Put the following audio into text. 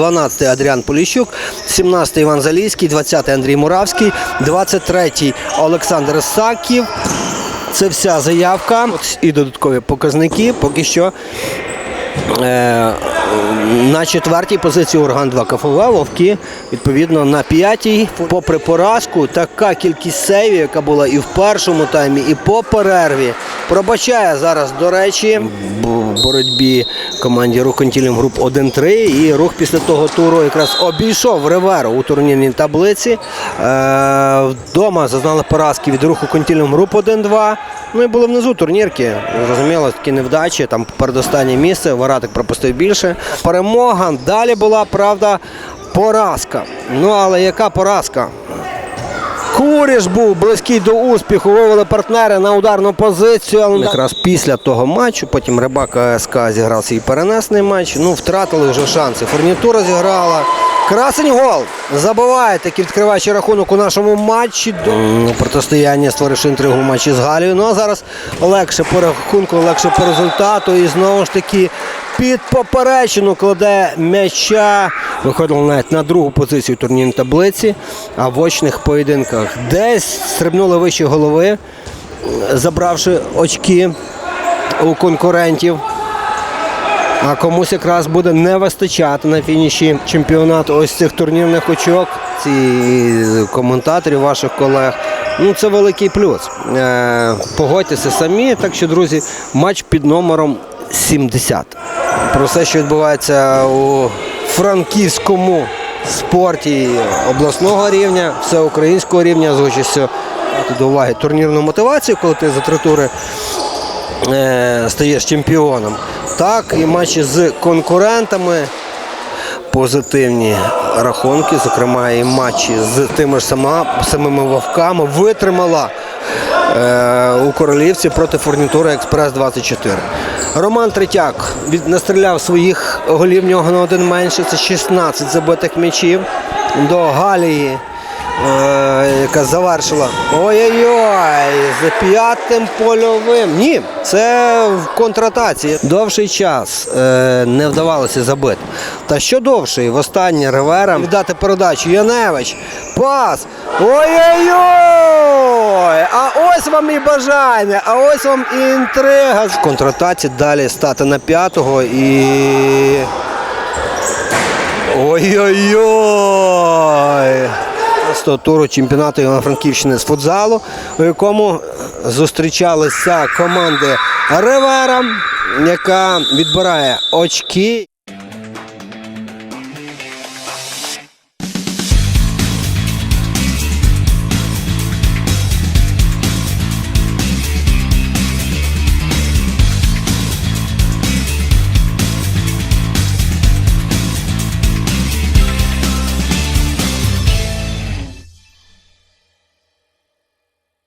12-й Адріан Поліщук, 17-й Іван Залійський, 20-й Андрій Муравський, 23-й Олександр Саків. Це вся заявка і додаткові показники. Поки що Е, на четвертій позиції Орган 2 КФВ, Вовки, відповідно, на п'ятій. Попри поразку, така кількість сейвів, яка була і в першому таймі, і по перерві. Пробачає зараз, до речі, в боротьбі команді Рух Контіліум Груп 1-3. І рух після того туру якраз обійшов Реверу у турнірній таблиці. Е, Вдома зазнали поразки від руху Контіліум Груп 1-2. Ну і були внизу турнірки. Зрозуміло, такі невдачі. Там передостаннє місце. Варатик пропустив більше. Перемога. Далі була, правда, поразка. Ну, але яка поразка? Куріш був близький до успіху, вивели партнери на ударну позицію. Але якраз після того матчу, потім Рибак АСК зіграв свій перенесений матч. Ну, втратили вже шанси. Фурнітура зіграла. Красень гол. Забиває такий відкриваючий рахунок у нашому матчі. Протистояння створивши інтригу в матчі з Галією. Ну а зараз легше по рахунку, легше по результату. І знову ж таки під поперечину кладе м'яча. Виходило навіть на другу позицію турнірної таблиці, а в очних поєдинках десь стрибнули вище голови, забравши очки у конкурентів. А комусь якраз буде не вистачати на фініші чемпіонату ось цих турнірних очок, ці коментаторів, ваших колег. Ну, це великий плюс. Е, погодьтеся самі. Так що, друзі, матч під номером 70. Про все, що відбувається у франківському спорті обласного рівня, всеукраїнського рівня, з участю до уваги турнірну мотивацію, коли ти за три тури е, стаєш чемпіоном. Так, і матчі з конкурентами. Позитивні рахунки, зокрема, і матчі з тими ж сама, самими вовками витримала е, у королівці проти фурнітури Експрес 24. Роман Третяк настріляв своїх голів в нього на один менше. Це 16 забитих м'ячів до Галії е, яка завершила. Ой-ой-ой, за п'ятим польовим. Ні, це в контратації. Довший час е, не вдавалося забити. Та що довший, в останнє ревера віддати передачу. Яневич. Пас. Ой-ой-ой! Ось вам і бажання, а ось вам і інтрига. В контратації далі стати на п'ятого і. Ой-ой-ой! Того туру чемпіонату Івано-Франківщини з футзалу, у якому зустрічалися команди Ревера, яка відбирає очки.